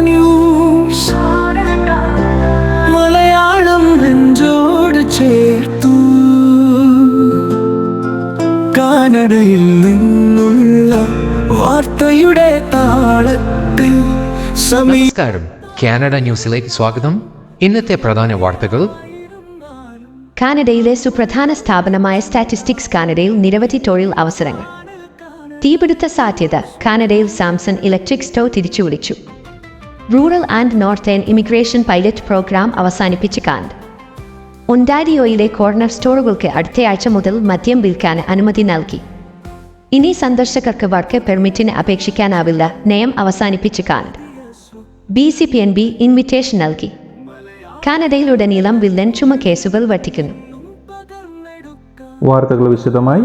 News. Malayalam നെഞ്ചോട് ചേർത്തു. കാനഡയിൽ നിന്നുള്ള വാർത്തയുടെ താളത്തിൽ നമസ്കാരം. കാനഡ ന്യൂസിലേക്ക് സ്വാഗതം. ഇന്നത്തെ പ്രധാന വാർത്തകൾ. കാനഡയിലെ സുപ്രധാന സ്ഥാപനമായ സ്റ്റാറ്റിസ്റ്റിക്സ് കാനഡയിൽ നിരവധി തൊഴിൽ അവസരങ്ങൾ. തീപിടുത്ത സാധ്യത. കാനഡയിൽ സാംസൺ ഇലക്ട്രിക് സ്റ്റോ തിരിച്ചു വിളിച്ചു. Rural and northern immigration pilot program അവസാനിപ്പിച്ച് കാനഡ ഒണ്ടാരിയോയിലെ കോർണർ സ്റ്റോറുകൾക്ക് അടുത്തയാഴ്ച മുതൽ മദ്യം വിൽക്കാൻ അനുമതി നൽകി. ഇനി സന്ദർശകർക്ക് വർക്ക് പെർമിറ്റിന് അപേക്ഷിക്കാനാവില്ല നയം അവസാനിപ്പിച്ച് Canada B C P N B invitation നൽകി. കാനഡയിലുടനീളം വില്ലൻ ചുമ കേസുകൾ വർദ്ധിക്കുന്നു വാർത്തകൾ വിശദമായി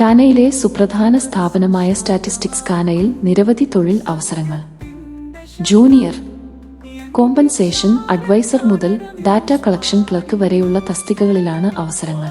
കാനയിലെ സുപ്രധാന സ്ഥാപനമായ സ്റ്റാറ്റിസ്റ്റിക്സ് കാനയിൽ നിരവധി തൊഴിൽ അവസരങ്ങൾ. ജൂനിയർ കോമ്പൻസേഷൻ അഡ്വൈസർ മുതൽ ഡാറ്റ കളക്ഷൻ ക്ലർക്ക് വരെയുള്ള തസ്തികകളിലാണ് അവസരങ്ങൾ.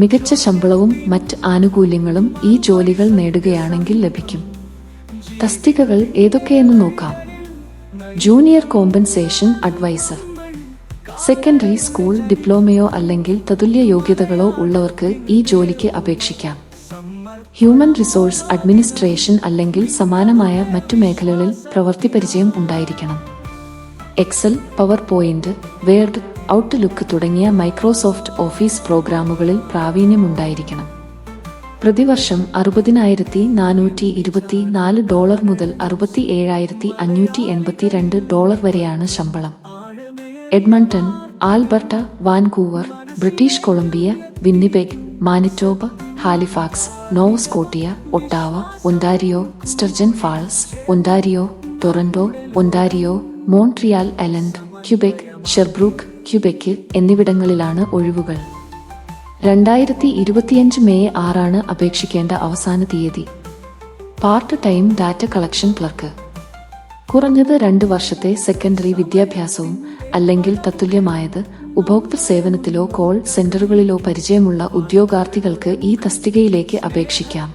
മികച്ച ശമ്പളവും മറ്റ് ആനുകൂല്യങ്ങളും ഈ ജോലികൾ നേടുകയാണെങ്കിൽ ലഭിക്കും. തസ്തികകൾ ഏതൊക്കെയെന്ന് നോക്കാം. Junior compensation adviser. Secondary school ഡിപ്ലോമയോ അല്ലെങ്കിൽ തതുല്യ യോഗ്യതകളോ ഉള്ളവർക്ക് ഈ ജോലിക്ക് അപേക്ഷിക്കാം. ഹ്യൂമൻ റിസോഴ്സ് അഡ്മിനിസ്ട്രേഷൻ അല്ലെങ്കിൽ സമാനമായ മറ്റു മേഖലകളിൽ പ്രവൃത്തി പരിചയം ഉണ്ടായിരിക്കണം. Excel PowerPoint Word Outlook തുടങ്ങിയ മൈക്രോസോഫ്റ്റ് ഓഫീസ് പ്രോഗ്രാമുകളിൽ പ്രാവീണ്യമുണ്ടായിരിക്കണം. പ്രതിവർഷം അറുപതിനായിരത്തി നാനൂറ്റി ഇരുപത്തി നാല് ഡോളർ മുതൽ അറുപത്തി ഏഴായിരത്തി അഞ്ഞൂറ്റി എൺപത്തി രണ്ട് ഡോളർ വരെയാണ് ശമ്പളം. Edmonton Alberta Vancouver British Columbia Winnipeg Manitoba Halifax Nova Scotia Ottawa Ontario Sturgeon Falls Ontario Toronto Ontario Montreal അലൻഡ് Quebec Sherbrooke Quebec എന്നിവിടങ്ങളിലാണ് ഒഴിവുകൾ. രണ്ടായിരത്തി ഇരുപത്തിയഞ്ച് മെയ് ആറാണ് അപേക്ഷിക്കേണ്ട അവസാന തീയതി. Part time data collection clerk. കുറഞ്ഞത് രണ്ട് വർഷത്തെ സെക്കൻഡറി വിദ്യാഭ്യാസവും അല്ലെങ്കിൽ തത്തുല്യമായത് ഉപഭോക്തൃ സേവനത്തിലോ കോൾ സെന്ററുകളിലോ പരിചയമുള്ള ഉദ്യോഗാർത്ഥികൾക്ക് ഈ തസ്തികയിലേക്ക് അപേക്ഷിക്കാം.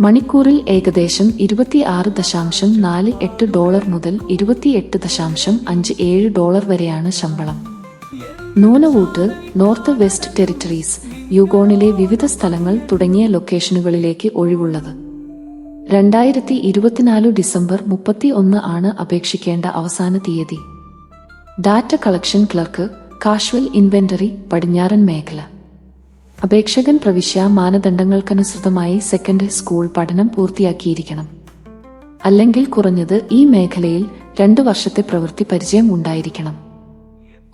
മണിക്കൂറിൽ ഏകദേശം ഇരുപത്തിയാറ് ദശാംശം നാല് എട്ട് ഡോളർ മുതൽ ഇരുപത്തിയെട്ട് ദശാംശം അഞ്ച് ഏഴ് ഡോളർ വരെയാണ് ശമ്പളം. നൂനവൂട്ട് നോർത്ത് വെസ്റ്റ് ടെറിട്ടറീസ് യുഗോണിലെ വിവിധ സ്ഥലങ്ങൾ തുടങ്ങിയ ലൊക്കേഷനുകളിലേക്ക് ഒഴിവുള്ളത്. രണ്ടായിരത്തി ഇരുപത്തിനാല് ഡിസംബർ മുപ്പത്തി ഒന്ന് ആണ് അപേക്ഷിക്കേണ്ട അവസാന തീയതി. Data collection clerk casual inventory പടിഞ്ഞാറൻ മേഖല. അപേക്ഷകൻ പ്രവിശ്യ മാനദണ്ഡങ്ങൾക്കനുസൃതമായി സെക്കൻഡറി സ്കൂൾ പഠനം പൂർത്തിയാക്കിയിരിക്കണം. അല്ലെങ്കിൽ കുറഞ്ഞത് ഈ മേഖലയിൽ രണ്ടു വർഷത്തെ പ്രവൃത്തി പരിചയം ഉണ്ടായിരിക്കണം.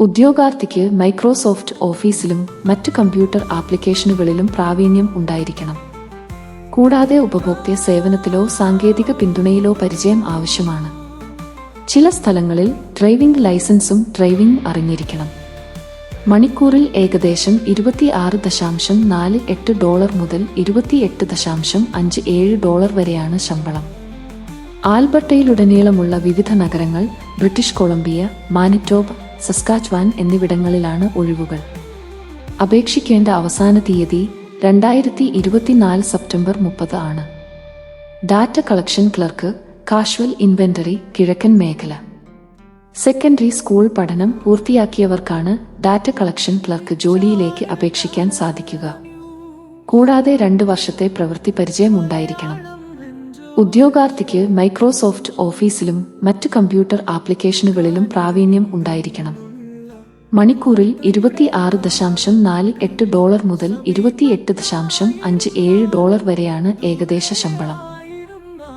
ഉദ്യോഗാർത്ഥിക്ക് മൈക്രോസോഫ്റ്റ് ഓഫീസിലും മറ്റ് കമ്പ്യൂട്ടർ ആപ്ലിക്കേഷനുകളിലും പ്രാവീണ്യം ഉണ്ടായിരിക്കണം. കൂടാതെ ഉപഭോക്തൃ സേവനത്തിലോ സാങ്കേതിക പിന്തുണയിലോ പരിചയം ആവശ്യമാണ്. ചില സ്ഥലങ്ങളിൽ ഡ്രൈവിംഗ് ലൈസൻസും ഡ്രൈവിംഗ് അറിഞ്ഞിരിക്കണം. മണിക്കൂറിൽ ഏകദേശം ഇരുപത്തിയാറ് ദശാംശം നാല് എട്ട് ഡോളർ മുതൽ ഇരുപത്തിയെട്ട് ദശാംശം അഞ്ച് ഏഴ് ഡോളർ വരെയാണ് ശമ്പളം. ആൽബർട്ടയിലുടനീളമുള്ള വിവിധ നഗരങ്ങൾ ബ്രിട്ടീഷ് കൊളംബിയ മാനിറ്റോബ് സസ്കാച്ച്വാൻ എന്നിവിടങ്ങളിലാണ് ഒഴിവുകൾ. അപേക്ഷിക്കേണ്ട അവസാന തീയതി രണ്ടായിരത്തി ഇരുപത്തിനാല് സെപ്റ്റംബർ മുപ്പത് ആണ്. Data collection clerk casual inventory കിഴക്കൻ മേഖല. സെക്കൻഡറി സ്കൂൾ പഠനം പൂർത്തിയാക്കിയവർക്കാണ് ഡാറ്റ കളക്ഷൻ ക്ലർക്ക് ജോലിയിലേക്ക് അപേക്ഷിക്കാൻ സാധിക്കുക. കൂടാതെ രണ്ട് വർഷത്തെ പ്രവൃത്തി പരിചയം ഉണ്ടായിരിക്കണം ഉദ്യോഗാർത്ഥിക്ക് മൈക്രോസോഫ്റ്റ് ഓഫീസിലും മറ്റ് കമ്പ്യൂട്ടർ ആപ്ലിക്കേഷനുകളിലും പ്രാവീണ്യം ഉണ്ടായിരിക്കണം. മണിക്കൂറിൽ ഇരുപത്തി ആറ് ദശാംശം നാല് എട്ട് ഡോളർ മുതൽ ഇരുപത്തിയെട്ട് ദശാംശം അഞ്ച് ഏഴ് ഡോളർ വരെയാണ് ഏകദേശ ശമ്പളം.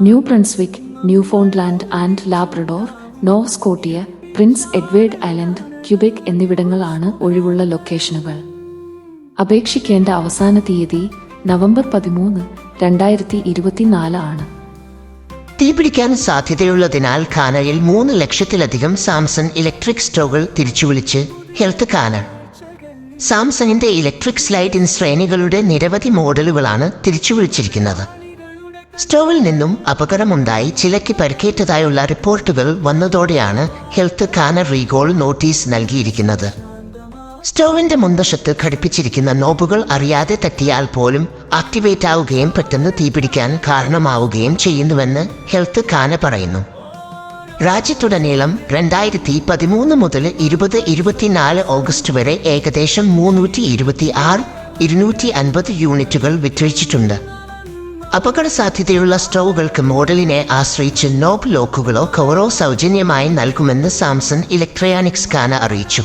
New Brunswick Newfoundland and Labrador Nova Scotia Prince Edward Island Quebec എന്നിവിടങ്ങളാണ് ഒഴിവുള്ള ലൊക്കേഷനുകൾ. അപേക്ഷിക്കേണ്ട അവസാന തീയതി നവംബർ പതിമൂന്ന് രണ്ടായിരത്തി ഇരുപത്തിനാല് ആണ്. തീപിടിക്കാൻ സാധ്യതയുള്ളതിനാൽ ഖാനയിൽ മൂന്ന് ലക്ഷത്തിലധികം സാംസൺ ഇലക്ട്രിക് സ്റ്റോകൾ തിരിച്ചുവിളിച്ച് ഹെൽത്ത് കാനൺ സാംസങ്ങിന്റെ ഇലക്ട്രിക് സ്ലൈഡ് ഇൻ ശ്രേണികളുടെ നിരവധി മോഡലുകളാണ് തിരിച്ചു വിളിച്ചിരിക്കുന്നത്. സ്റ്റോവിൽ നിന്നും അപകടമുണ്ടായി ചിലയ്ക്ക് പരിക്കേറ്റതായുള്ള റിപ്പോർട്ടുകൾ വന്നതോടെയാണ് ഹെൽത്ത് കാനർ റീഗോൾ നോട്ടീസ് നൽകിയിരിക്കുന്നത്. സ്റ്റോവിന്റെ മുൻവശത്ത് ഘടിപ്പിച്ചിരിക്കുന്ന നോബുകൾ അറിയാതെ തട്ടിയാൽ പോലും ആക്ടിവേറ്റ് ആവുകയും പെട്ടെന്ന് തീപിടിക്കാൻ കാരണമാവുകയും ചെയ്യുന്നുവെന്ന് ഹെൽത്ത് കാന പറയുന്നു. രാജ്യത്തുടനീളം രണ്ടായിരത്തി പതിമൂന്ന് മുതൽ ഇരുപത് ഇരുപത്തിനാല് ഓഗസ്റ്റ് വരെ ഏകദേശം മൂന്നൂറ്റി ഇരുപത്തി ആറ് ഇരുന്നൂറ്റി അൻപത് യൂണിറ്റുകൾ വിറ്റഴിച്ചിട്ടുണ്ട്. അപകട സാധ്യതയുള്ള സ്റ്റൗകൾക്ക് മോഡലിനെ ആശ്രയിച്ച് നോബ് ലോക്കുകളോ കവറോ സൗജന്യമായി നൽകുമെന്ന് സാംസൺ ഇലക്ട്രോണിക്സ് കാന അറിയിച്ചു.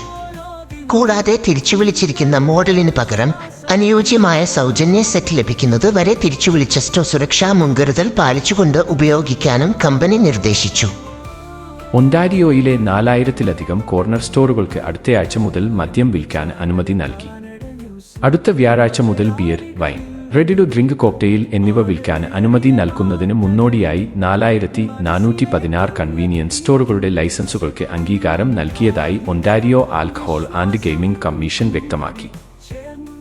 കൂടാതെ തിരിച്ചു വിളിച്ചിരിക്കുന്ന മോഡലിന് പകരം അനുയോജ്യമായ സൗജന്യ സെറ്റ് ലഭിക്കുന്നത് വരെ തിരിച്ചു വിളിച്ച സ്റ്റോ സുരക്ഷാ മുൻകരുതൽ പാലിച്ചുകൊണ്ട് ഉപയോഗിക്കാനും കമ്പനി നിർദ്ദേശിച്ചു. ഒണ്ടാരിയോയിലെ നാലായിരത്തിലധികം കോർണർ സ്റ്റോറുകൾക്ക് അടുത്തയാഴ്ച മുതൽ മദ്യം വിൽക്കാൻ അനുമതി നൽകി. അടുത്ത വ്യാഴാഴ്ച മുതൽ beer wine ready to drink cocktail എന്നിവ വിൽക്കാൻ അനുമതി നൽകുന്നതിന് മുന്നോടിയായി നാലായിരത്തി നാനൂറ്റി പതിനാറ് കൺവീനിയൻസ് സ്റ്റോറുകളുടെ ലൈസൻസുകൾക്ക് അംഗീകാരം നൽകിയതായി Ontario alcohol and gaming commission വ്യക്തമാക്കി.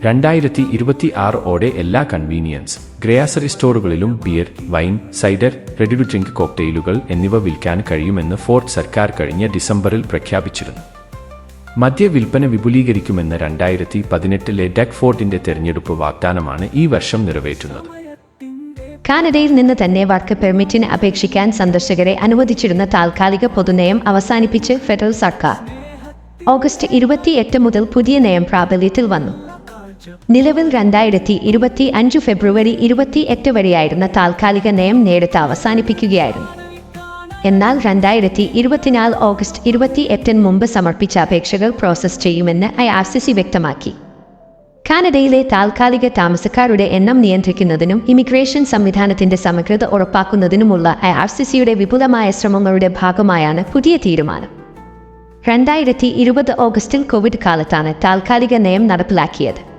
രണ്ടായിരത്തി ഇരുപത്തി ആറ് ഓടെ എല്ലാ convenience grocery സ്റ്റോറുകളിലും beer wine cider ready to drink കോക്ടെയിലുകൾ എന്നിവ വിൽക്കാൻ കഴിയുമെന്ന് ഫോർട്ട് സർക്കാർ കഴിഞ്ഞ ഡിസംബറിൽ പ്രഖ്യാപിച്ചിരുന്നു. മദ്യ വിൽപ്പന വിപുലീകരിക്കുമെന്ന രണ്ടായിരത്തി പതിനെട്ടിലെ ഡെക് ഫോർട്ടിന്റെ തെരഞ്ഞെടുപ്പ് വാഗ്ദാനമാണ് ഈ വർഷം നിറവേറ്റുന്നത്. കാനഡയിൽ നിന്ന് തന്നെ വർക്ക് പെർമിറ്റിന് അപേക്ഷിക്കാൻ സന്ദർശകരെ അനുവദിച്ചിരുന്ന താൽക്കാലിക പൊതുനയം അവസാനിപ്പിച്ച് ഫെഡറൽ സർക്കാർ. ഓഗസ്റ്റ് ഇരുപത്തിയെട്ട് മുതൽ പുതിയ നയം പ്രാബല്യത്തിൽ വന്നു. നിലവിൽ രണ്ടായിരത്തി ഇരുപത്തി അഞ്ച് ഫെബ്രുവരി ഇരുപത്തി എട്ട് വരെയായിരുന്ന താൽക്കാലിക നയം നേരത്തെ അവസാനിപ്പിക്കുകയായിരുന്നു. എന്നാൽ രണ്ടായിരത്തി ഇരുപത്തിനാല് ഓഗസ്റ്റ് ഇരുപത്തി എട്ടിന് മുമ്പ് സമർപ്പിച്ച അപേക്ഷകൾ പ്രോസസ് ചെയ്യുമെന്ന് ഐ ആർ സി സി വ്യക്തമാക്കി. കാനഡയിലെ താൽക്കാലിക താമസക്കാരുടെ എണ്ണം നിയന്ത്രിക്കുന്നതിനും ഇമിഗ്രേഷൻ സംവിധാനത്തിന്റെ സമഗ്രത ഉറപ്പാക്കുന്നതിനുമുള്ള ഐ ആർ സി സിയുടെ വിപുലമായ ശ്രമങ്ങളുടെ ഭാഗമായാണ് പുതിയ തീരുമാനം. രണ്ടായിരത്തി ഇരുപത് ഓഗസ്റ്റിൽ കോവിഡ് കാലത്താണ് താൽക്കാലിക നയം നടപ്പിലാക്കിയത്.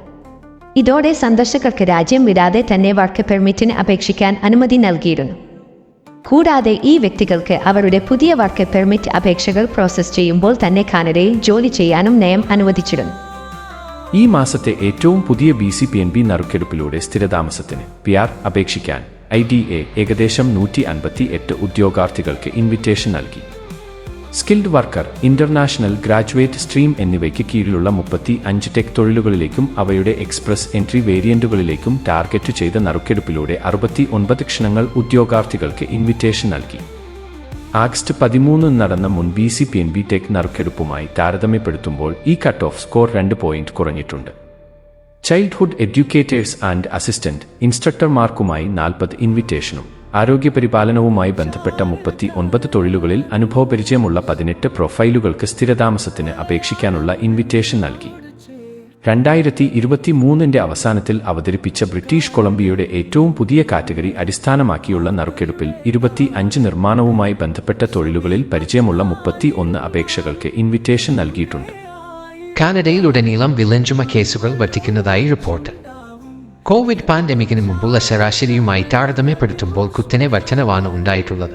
ഇതോടെ സന്ദർശകർക്ക് രാജ്യം വിടാതെ തന്നെ വർക്ക് പെർമിറ്റിന് അപേക്ഷിക്കാൻ അനുമതി നൽകിയിരുന്നു. കൂടാതെ ഈ വ്യക്തികൾക്ക് അവരുടെ പുതിയ വർക്ക് പെർമിറ്റ് അപേക്ഷകൾ പ്രോസസ് ചെയ്യുമ്പോൾ തന്നെ കാനഡയിൽ ജോലി ചെയ്യാനും നയം അനുവദിച്ചിരുന്നു. ഈ മാസത്തെ ഏറ്റവും പുതിയ B C P N B നറുക്കെടുപ്പിലൂടെ സ്ഥിരതാമസത്തിന് പി ആർ അപേക്ഷിക്കാൻ ഐ ഡി എ ഏകദേശം നൂറ്റി അൻപത്തി എട്ട് ഉദ്യോഗാർത്ഥികൾക്ക് ഇൻവിറ്റേഷൻ നൽകി. Skilled worker international graduate stream എന്നിവയ്ക്ക് കീഴിലുള്ള മുപ്പത്തി അഞ്ച് ടെക് തൊഴിലുകളിലേക്കും അവയുടെ എക്സ്പ്രസ് എൻട്രി വേരിയന്റുകളിലേക്കും ടാർഗറ്റ് ചെയ്ത നറുക്കെടുപ്പിലൂടെ അറുപത്തി ഒൻപത് ക്ഷണങ്ങൾ ഉദ്യോഗാർത്ഥികൾക്ക് ഇൻവിറ്റേഷൻ നൽകി. ആഗസ്റ്റ് പതിമൂന്ന് നടന്ന മുൻ B C P N B tech നറുക്കെടുപ്പുമായി താരതമ്യപ്പെടുത്തുമ്പോൾ ഈ കട്ട് ഓഫ് സ്കോർ രണ്ട് പോയിന്റ് കുറഞ്ഞിട്ടുണ്ട്. ചൈൽഡ്ഹുഡ് എഡ്യൂക്കേറ്റേഴ്സ് ആൻഡ് അസിസ്റ്റന്റ് ഇൻസ്ട്രക്ടർമാർക്കുമായി നാൽപ്പത് ഇൻവിറ്റേഷനും ആരോഗ്യപരിപാലനവുമായി ബന്ധപ്പെട്ട മുപ്പത്തി ഒൻപത് തൊഴിലുകളിൽ അനുഭവപരിചയമുള്ള പതിനെട്ട് പ്രൊഫൈലുകൾക്ക് സ്ഥിരതാമസത്തിന് അപേക്ഷിക്കാനുള്ള ഇൻവിറ്റേഷൻ നൽകി. രണ്ടായിരത്തി ഇരുപത്തി മൂന്നിന്റെ അവസാനത്തിൽ അവതരിപ്പിച്ച ബ്രിട്ടീഷ് കൊളംബിയയുടെ ഏറ്റവും പുതിയ കാറ്റഗറി അടിസ്ഥാനമാക്കിയുള്ള നറുക്കെടുപ്പിൽ ഇരുപത്തി അഞ്ച് നിർമ്മാണവുമായി ബന്ധപ്പെട്ട തൊഴിലുകളിൽ പരിചയമുള്ള മുപ്പത്തി ഒന്ന് അപേക്ഷകൾക്ക് ഇൻവിറ്റേഷൻ നൽകിയിട്ടുണ്ട്. കാനഡയിലുടനീളം വില്ലഞ്ചുമ കേസുകൾ വറ്റിക്കുന്നതായി റിപ്പോർട്ട്. കോവിഡ് പാൻഡമിക്കിന് മുമ്പുള്ള ശരാശരിയുമായി താരതമ്യപ്പെടുത്തുമ്പോൾ കുത്തനെ വർധനവാണ് ഉണ്ടായിട്ടുള്ളത്.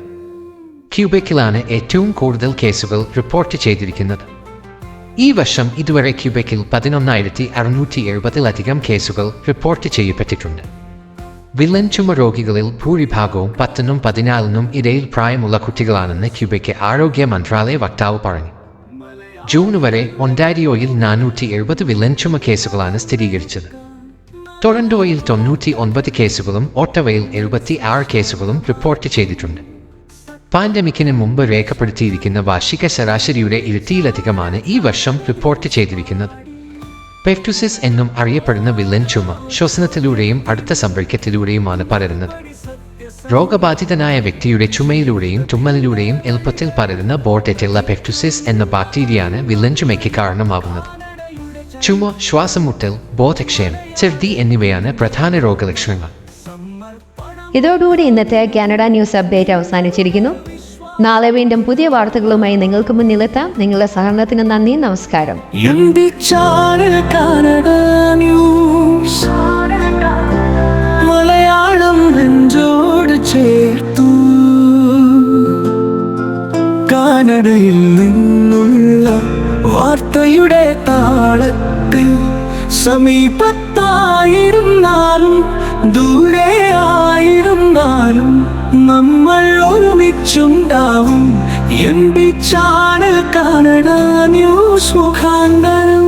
ക്യൂബെക്കിലാണ് ഏറ്റവും കൂടുതൽ കേസുകൾ റിപ്പോർട്ട് ചെയ്തിരിക്കുന്നത്. ഈ വർഷം ഇതുവരെ ക്യൂബെക്കിൽ പതിനൊന്നായിരത്തി അറുന്നൂറ്റി എഴുപതിലധികം കേസുകൾ റിപ്പോർട്ട് ചെയ്യപ്പെട്ടിട്ടുണ്ട്. വില്ലൻ ചുമ രോഗികളിൽ ഭൂരിഭാഗവും പത്തിനും പതിനാലിനും ഇടയിൽ പ്രായമുള്ള കുട്ടികളാണെന്ന് ക്യൂബയ്ക്ക് ആരോഗ്യ മന്ത്രാലയ വക്താവ് പറഞ്ഞു. ജൂൺ വരെ ഒണ്ടാരിയോയിൽ നാനൂറ്റി എഴുപത് വില്ലൻ ചുമ കേസുകളാണ് സ്ഥിരീകരിച്ചത്. ടൊറന്റോയിൽ തൊണ്ണൂറ്റി ഒൻപത് കേസുകളും ഓട്ടവയിൽ എഴുപത്തി ആറ് കേസുകളും റിപ്പോർട്ട് ചെയ്തിട്ടുണ്ട്. പാൻഡമിക്കിന് മുമ്പ് രേഖപ്പെടുത്തിയിരിക്കുന്ന വാർഷിക ശരാശരിയുടെ ഇരട്ടിയിലധികമാണ് ഈ വർഷം റിപ്പോർട്ട് ചെയ്തിരിക്കുന്നത്. പെഫ്റ്റുസിസ് എന്നും അറിയപ്പെടുന്ന വില്ലൻ ചുമ ശ്വസനത്തിലൂടെയും അടുത്ത സമ്പർക്കത്തിലൂടെയുമാണ് പലരുന്നത് രോഗബാധിതനായ വ്യക്തിയുടെ ചുമയിലൂടെയും തുമ്മലിലൂടെയും എളുപ്പത്തിൽ പലരുന്ന ബോർഡെറ്റെല്ല പെഫ്റ്റുസിസ് എന്ന ബാക്ടീരിയയാണ് വില്ലൻ ചുമയ്ക്ക് കാരണമാകുന്നത്. ചുമ ശ്വാസമുട്ടൽ ബോധക്ഷയം ഛർദി എന്നിവയാണ് പ്രധാന രോഗലക്ഷണങ്ങൾ. ഇതോടുകൂടി ഇന്നത്തെ കാനഡ ന്യൂസ് അപ്ഡേറ്റ് അവസാനിച്ചിരിക്കുന്നു. നാളെ വീണ്ടും പുതിയ വാർത്തകളുമായി നിങ്ങൾക്ക് മുന്നിലെത്താം. നിങ്ങളുടെ സഹകരണത്തിന് നന്ദി നമസ്കാരം. മലയാളം നെഞ്ചോട് ചേർത്തു. കാനഡയിൽ നിന്നുള്ള സമീപത്തായിരുന്നാലും ദൂരെ ആയിരുന്നാലും നമ്മൾ ഒരുമിച്ചുണ്ടാവും. എന്റെ ചാനൽ കന്നഡ ന്യൂസ് മുഖാന്തരം.